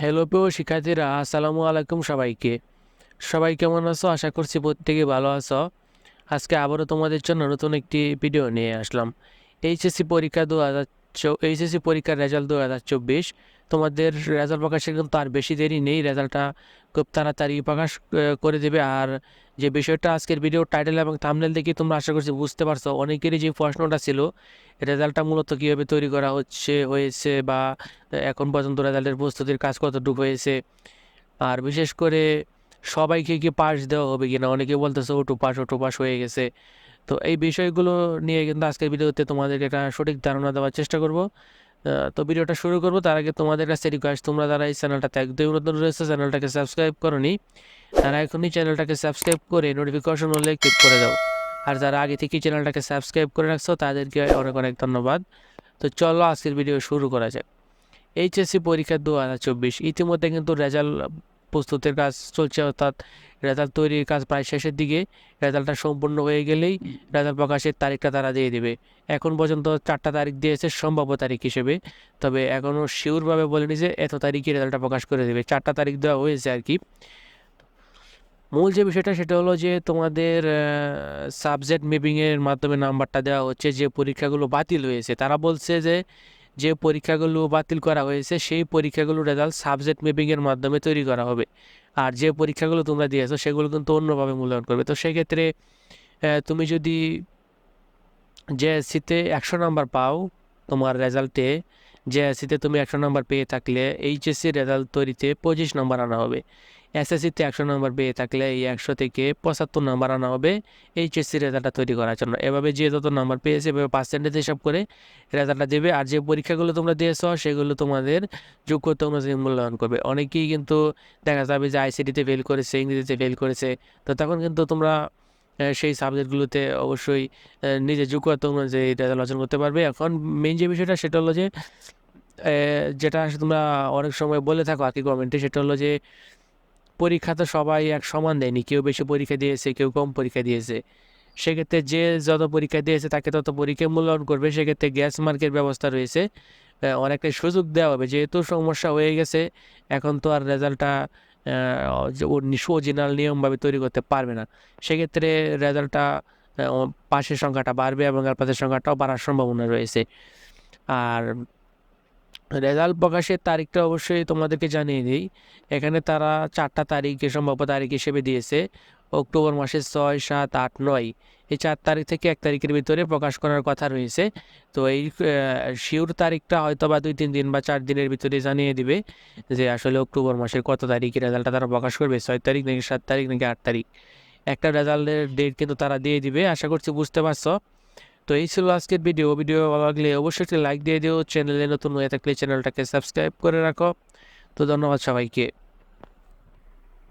Hello প্রিয় শিক্ষার্থীরা, আসসালামু আলাইকুম সবাইকে। সবাই কেমন আছো? আশা করছি প্রত্যেকে ভালো আছো। আজকে আবারও তোমাদের জন্য নতুন একটি ভিডিও নিয়ে আসলাম। এইচএসসি পরীক্ষা দু হাজার এইচএসসি পরীক্ষার রেজাল্ট দু হাজার চব্বিশ। তোমাদের রেজাল্ট প্রকাশের কিন্তু আর বেশি দেরি নেই। রেজাল্টটা খুব তাড়াতাড়ি প্রকাশ করে দেবে। আর যে বিষয়টা আজকের ভিডিও টাইটেল এবং থামনেল দেখে তোমরা আশা করছি বুঝতে পারছ, অনেকেরই যে প্রশ্নটা ছিল রেজাল্টটা মূলত কীভাবে তৈরি করা হচ্ছে, হয়েছে বা এখন পর্যন্ত রেজাল্টের প্রস্তুতির কাজ কতটুকু হয়েছে। আর বিশেষ করে সবাইকে কি পাস দেওয়া হবে কিনা? অনেকে বলতেছে, ওটু পাস ওটু পাস হয়ে গেছে। তো এই বিষয়গুলো নিয়ে কিন্তু আজকের ভিডিওতে তোমাদেরকে একটা সঠিক ধারণা দেওয়ার চেষ্টা করব। তো ভিডিওটা শুরু করব। তার আগে তোমাদের কাছে রিকোয়েস্ট তোমরা যারা এই চ্যানেলটাতে একদমই নতুন রয়েছে, চ্যানেলটাকে সাবস্ক্রাইব করনি, তারা এখনই চ্যানেলটাকে সাবস্ক্রাইব করে নোটিফিকেশন হলে ক্লিক করে দাও। আর যারা আগে থেকেই চ্যানেলটাকে সাবস্ক্রাইব করে রাখছো, তাদেরকে অনেক অনেক ধন্যবাদ। তো চলো আজকের ভিডিও শুরু করা যাক। এইচএসসি পরীক্ষা দু হাজার চব্বিশ, ইতিমধ্যে কিন্তু রেজাল্ট প্রস্তুতের কাজ চলছে, অর্থাৎ রেজাল্ট তৈরির কাজ প্রায় শেষের দিকে। রেজাল্টটা সম্পূর্ণ হয়ে গেলেই রেজাল্ট প্রকাশের তারিখটা তারা দিয়ে দেবে। এখন পর্যন্ত চারটা তারিখ দিয়েছে সম্ভাব্য তারিখ হিসেবে। তবে এখনও শিওরভাবে বলেনি যে এত তারিখে রেজাল্টটা প্রকাশ করে দেবে। চারটা তারিখ দেওয়া হয়েছে আর কি। মূল যে বিষয়টা সেটা হলো যে তোমাদের সাবজেক্ট মেপিংয়ের মাধ্যমে নাম্বারটা দেওয়া হচ্ছে, যে পরীক্ষাগুলো বাতিল হয়েছে। তারা বলছে যে যে পরীক্ষাগুলো বাতিল করা হয়েছে, সেই পরীক্ষাগুলো রেজাল্ট সাবজেক্ট মেপিংয়ের মাধ্যমে তৈরি করা হবে। আর যে পরীক্ষাগুলো তোমরা দিয়েছ, সেগুলো কিন্তু অন্যভাবে মূল্যায়ন করবে। তো সেক্ষেত্রে তুমি যদি জেএসসিতে একশো নাম্বার পাও তোমার রেজাল্টে জেএসসিতে তুমি একশো নাম্বার পেয়ে থাকলে এইচএসসি রেজাল্ট তৈরিতে পঁচিশ নাম্বার আনা হবে। এসএসসিতে একশো নাম্বার পেয়ে থাকলে এই একশো থেকে পঁচাত্তর নাম্বার আনা হবে এইচএসসি রেজাল্টটা তৈরি করার জন্য। এভাবে যে যত নাম্বার পেয়েছে, এভাবে পার্সেন্টেজ হিসাব করে রেজাল্টটা দেবে। আর যে পরীক্ষাগুলো তোমরা দিয়েছ, সেগুলো তোমাদের যোগ্যতা অনুযায়ী মূল্যায়ন করবে। অনেকেই কিন্তু দেখা যাবে যে আইসিটিতে ফেল করেছে ইংরেজিতে ফেল করেছে। তো তখন কিন্তু তোমরা সেই সাবজেক্টগুলোতে অবশ্যই নিজের যোগ্যতা অনুযায়ী রেজাল্ট অর্জন করতে পারবে। এখন মেন যে বিষয়টা, সেটা হলো যে যেটা তোমরা অনেক সময় বলে থাকো আর কি গভর্নমেন্টে সেটা হলো যে পরীক্ষা তো সবাই এক সমান দেয়নি। কেউ বেশি পরীক্ষা দিয়েছে, কেউ কম পরীক্ষা দিয়েছে। সেক্ষেত্রে যে যত পরীক্ষা দিয়েছে তাকে তত পরীক্ষা মূল্যায়ন করবে। সেক্ষেত্রে গ্যাস মার্কের ব্যবস্থা রয়েছে। অনেকটাই সুযোগ দেওয়া হবে। যেহেতু সমস্যা হয়ে গেছে, এখন তো আর রেজাল্টটা অরিজিনাল নিয়মভাবে তৈরি করতে পারবে না। সেক্ষেত্রে রেজাল্টটা পাশের সংখ্যাটা বাড়বে এবং আর পাশের সংখ্যাটাও বাড়ার সম্ভাবনা রয়েছে। আর রেজাল্ট প্রকাশের তারিখটা অবশ্যই তোমাদেরকে জানিয়ে দিই। এখানে তারা চারটা তারিখে, সম্ভাব্য তারিখ হিসেবে দিয়েছে। অক্টোবর মাসের ছয়, সাত, আট, নয়। এই চার তারিখ থেকে এক তারিখের ভিতরে প্রকাশ করার কথা রয়েছে। তো এই শিওর তারিখটা হয়তো বা দুই, তিন দিন বা চার দিনের ভিতরে জানিয়ে দিবে যে আসলে অক্টোবর মাসের কত তারিখে রেজাল্টটা তারা প্রকাশ করবে, ছয় তারিখ নাকি সাত তারিখ নাকি আট তারিখ। একটা রেজাল্টের ডেট কিন্তু তারা দিয়ে দিবে। আশা করছি বুঝতে পারছ। তো এই ছিল আজকের ভিডিও। ভিডিও ভালো লাগলে অবশ্যই একটি লাইক দিয়ে দিও। চ্যানেলে নতুন হয়ে থাকলে চ্যানেলটাকে সাবস্ক্রাইব করে রাখো। তো ধন্যবাদ সবাইকে।